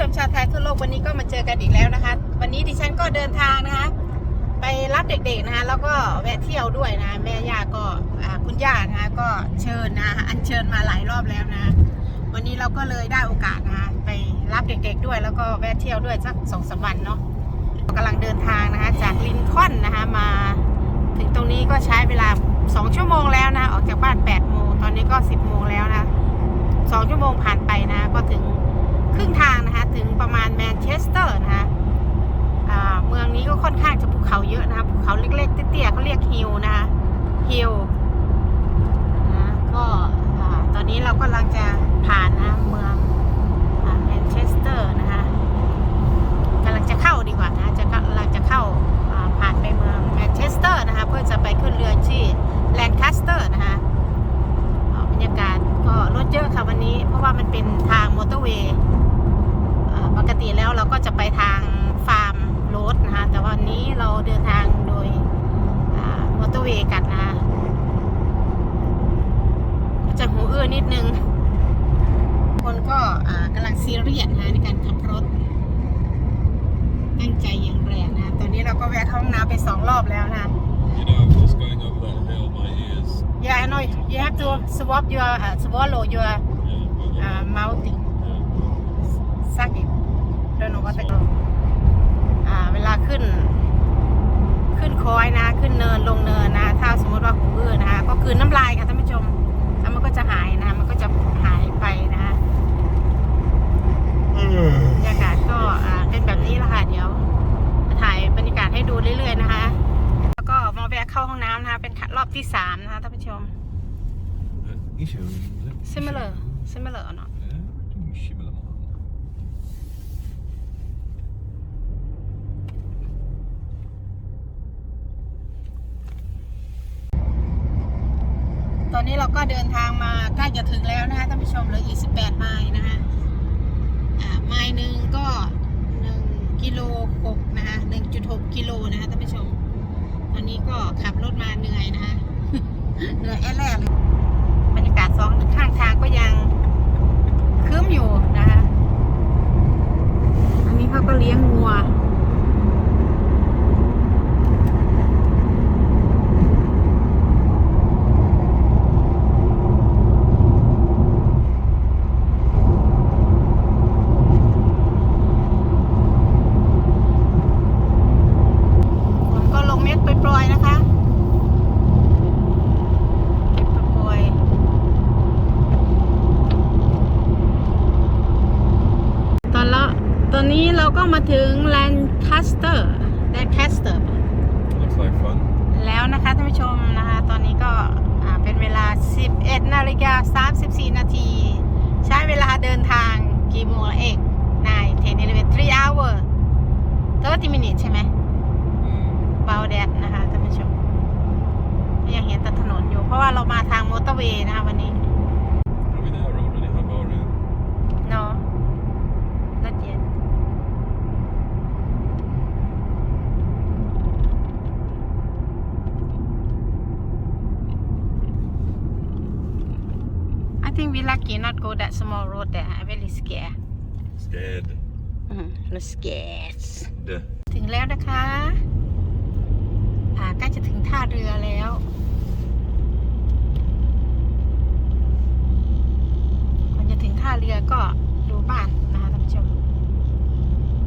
ชมชาวไทยทั่วโลกวันนี้ก็มาเจอกันอีกแล้วนะคะ วันนี้ดิฉันก็เดินทางนะคะ ไปรับเด็กๆนะคะ แล้วก็แวะเที่ยวด้วยนะ แม่ย่าก็คุณย่านะคะก็เชิญนะอัญเชิญมาหลายรอบแล้วนะ วันนี้เราก็เลยได้โอกาสนะคะไปรับเด็กๆด้วย แล้วก็แวะเที่ยวด้วยสักสองสามวันเนาะกำลังเดินทางนะคะ จากลินคอล์นนะคะมา ถึงตรงนี้ก็ใช้เวลา2ชั่วโมงแล้วนะ ออกจากบ้าน8โมงตอนนี้ก็10โมงแล้วนะ2ชั่วโมงผ่านไปนะก็ถึง ครึ่งทางนะคะถึงประมาณแมนเชสเตอร์นะคะเมืองนี้ก็ค่อนข้างจะภูเขาเยอะนะคะภูเขาเล็กๆเตี้ยๆเขาเรียกฮิลนะคะฮิลนะก็ตอนนี้เรากำลังจะผ่านนะเมืองแมนเชสเตอร์นะคะกำลังจะเข้าดีกว่านะจะกำลังจะเข้าผ่านไปเมืองแมนเชสเตอร์นะคะเพื่อจะไปขึ้นเรือที่แลนคัสเตอร์นะคะ อ่าบรรยากาศก็รถเยอะค่ะวันนี้ เพราะว่ามันเป็นทางมอเตอร์เวย์อ่าปกติแล้วเราก็จะไปทางฟาร์มโรดนะคะแต่วันนี้เราเดินทางโดยอ่ามอเตอร์เวย์กันนะคะก็จะหูอื้อนิดนึง คนก็อ่ากำลังซีเรียสนะคะในการขับรถ ตั้งใจอย่างแรงนะคะตอนนี้เราก็แวะเข้า ห้องน้ำไปสองรอบแล้วนะคะ You know, just going over that hill, my ears. Yeah, I know. You have to swap your uh, swallow your Yeah, but, uh, mouthing. yeah. suck it don't know what the call อ่าเวลาขึ้น ขึ้นคอยนะ ขึ้นเนินลงเนินนะ ถ้าสมมติว่าหูอื้อนะคะก็คือน้ำลายค่ะท่านผู้ชมแล้วมันก็จะหายนะ มันก็จะหายไปนะคะบ อยๆนะคะ แล้วก็มาแวะเข้าห้องน้ำนะคะ เป็นรอบที่สามนะคะท่านผู้ชม You should. similar similar or not Yeah, similar. ตอนนี้เราก็เดินทางมาใกล้ 10.6 กิโลนะคะท่านผู้ชม ตอนนี้ก็ขับรถมาเหนื่อยนะคะ เหนื่อยแอลแลบรรยากาศสองข้างทางก็ยังคืมอยู่นะคะ อันนี้เขาก็เลี้ยงวัว I think we lucky not go that small road there I very scared Scared. อืมเรา scared Duh. ถึงแล้วนะคะ อ่าใกล้จะถึงท่าเรือแล้ว ก่อนจะถึงท่าเรือก็ดูบ้านนะคะท่านผู้ชม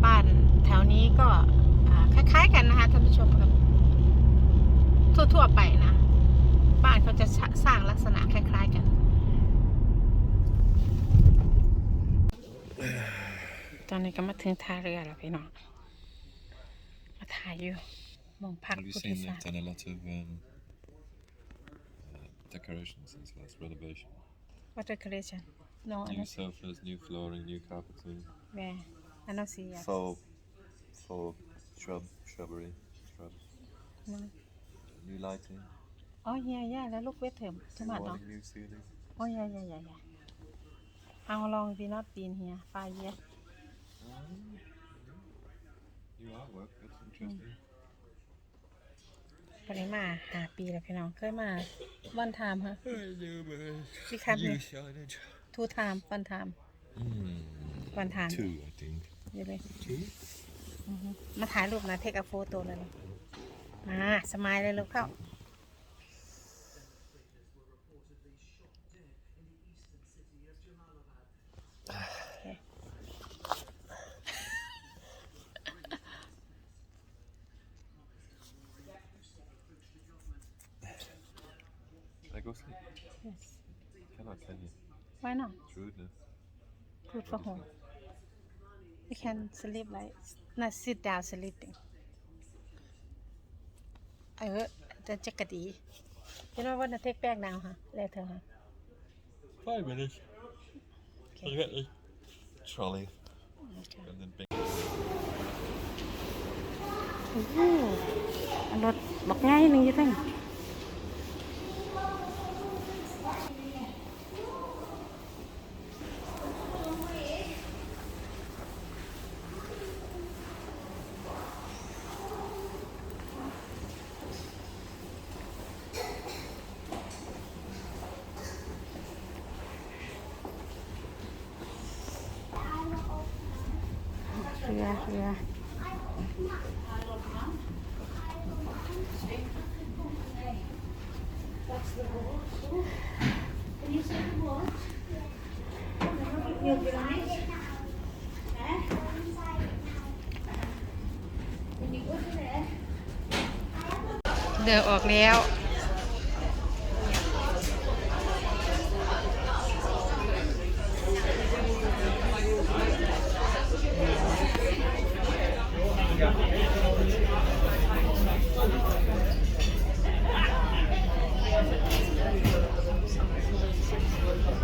บ้านแถวนี้ก็อ่าคล้ายๆกันนะคะท่านผู้ชมกับทั่วๆไปนะ บ้านเขาจะสร้างลักษณะคล้าย ๆกัน ต อนนี้ก็มาถึงท่าเรือแล้วพี่น้อง มาถ่ายอยู่มองพัก Have you ผู้ seen โดยสาร they've done a lot of um, uh, decorations since last renovation? What decoration? No, I New don't see. sofas, new flooring, new carpeting, Where? I don't see yet. faux, faux shrub, shrubbery, shrubs, No. new lighting, Oh yeah, yeah. That look better. Too much, no? awning, new ceiling. Oh yeah, yeah, yeah, yeah. How long have you not been here? Five years. New artwork, that's interesting. ปริมาหาปีแล้วพี่น้องเคยมา one time ฮะ Hey, new man. We come here shining. two time one time Mm. ก่อนทาน Two, I think. เดี๋ยวเลย Two? อือฮึมาถ่ายรูปนะเทคอะโฟโต้เลยลูกมาสมายเลยลูกเข้า Yes. Cannot tell you. Why not It's rudeness. good for home you can sleep like not sit down sleeping เออจะจะกระดี you know what to take back now ฮะ later ฮะ Five minutes. Okay. I'll get the trolley Okay. and then bring โอ้โหอันรถบอกง่ายหนึ่งอยี่ตั้ง เรือเรือเดินออกแล้ว Thank you.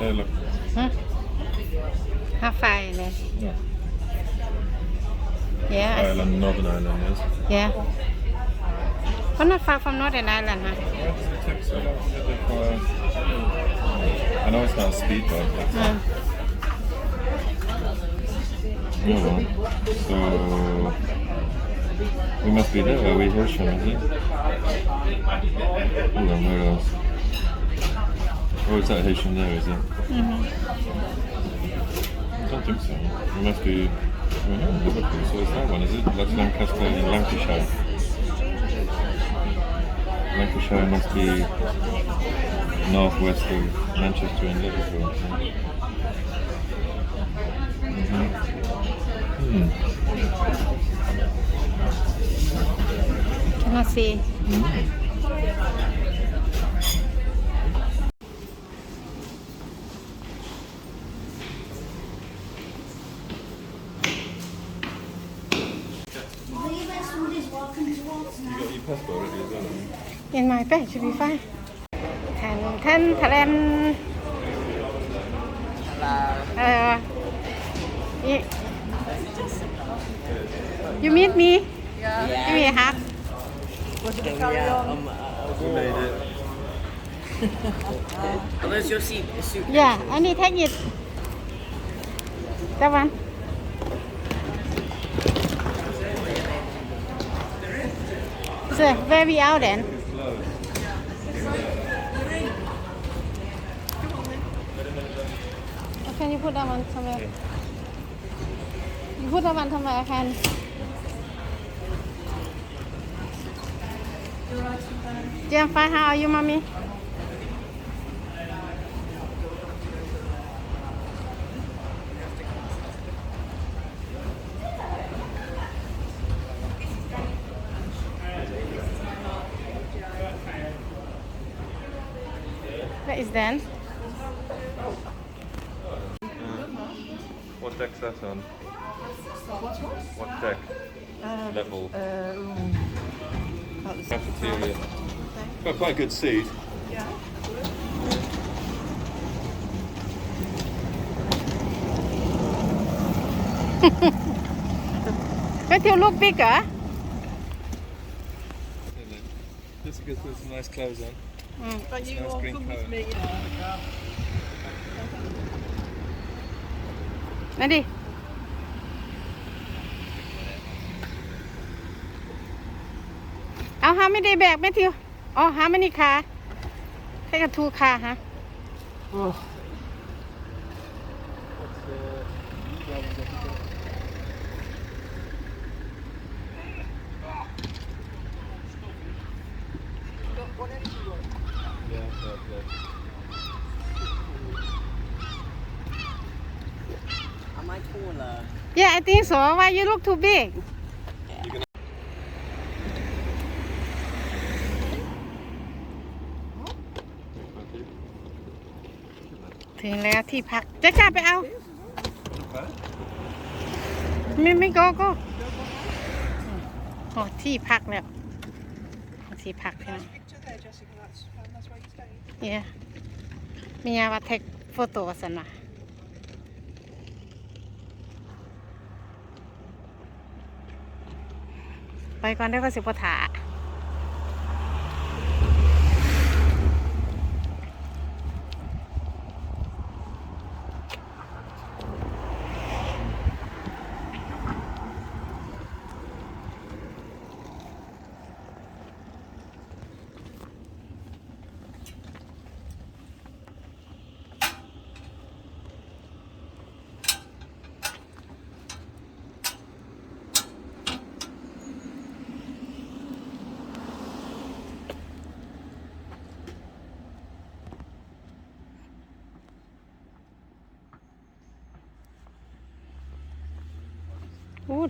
Hey, look. ฮะห้าไฟเลย Yeah. yeah I see. Ireland, Northern Ireland, yes. yeah but not far from Northern Ireland ฮะ Where does it take so long? Is it for... I know it's not a speedboat, but... อืม Oh, well. So... We must be there. Are we Hirschham, is it? Hold on, where else? Oh, is that Hirschham there, is it? Mhm. I don't think so. It must be... Well, no, Liverpool, so it's that one, is it? That's Lancaster in Lancashire. Lancashire must be northwest of Manchester and Liverpool. Mm-hmm. Hmm. cannot see You haven't you? in my bag should be fine แทนแทนแทนเออ you- you meet me give me a hug We made it. Where's your seat? suit? yeah I need take it that one so where we out then Oh, Can you put that one somewhere? You put that one somewhere, I can. Yeah, I'm fine. How are you, mommy? What is that? what deck's that on? What deck? Um, Level. Uh, ooh. Cafeteria. Got quite a good seat. Yeah. Don't you look bigger? This is good with some nice clothes on. Mm. But you nice all come with me, you car. มาดิ เอาหาไม่ได้แบกแม่ทิว อ๋อหาไม่นี่ค่ะให้กับทูค่ะฮะ Oh. Yeah, yeah, much cooler. Yeah, I think so. Why you look too big? ถึงแล้วที่พักจะจ่าไปเอา ไม่ไม่ก็ก็โอที่พักแล้วที่พักใช่ไหมนี่ยมียาวัดเทคโฟโต้สันนะ ไปก่อนได้ก็สิบปถา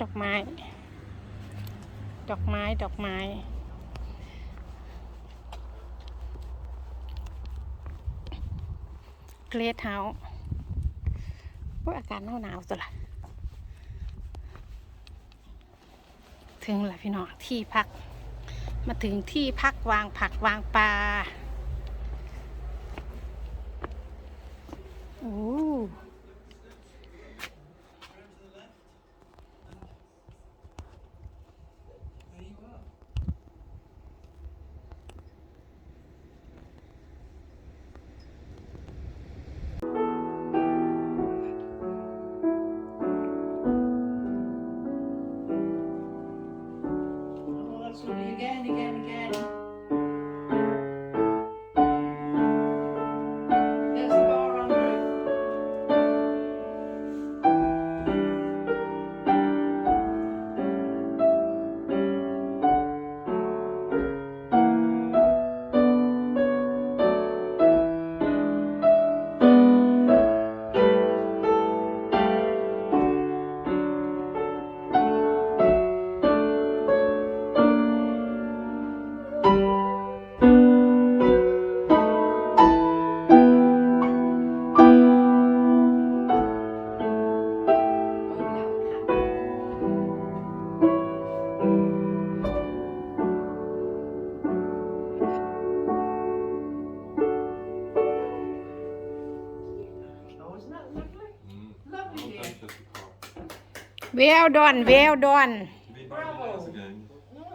ดอกไม้ ดอกไม้ ดอกไม้ เกรทเฮาส์ว่าอากาศหนาวหนาวๆตัวละถึงแล้วพี่น้องที่พัก มาถึงที่พักวางผักวางปลาโอ้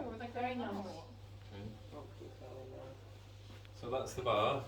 was like very nice. So that's the bar.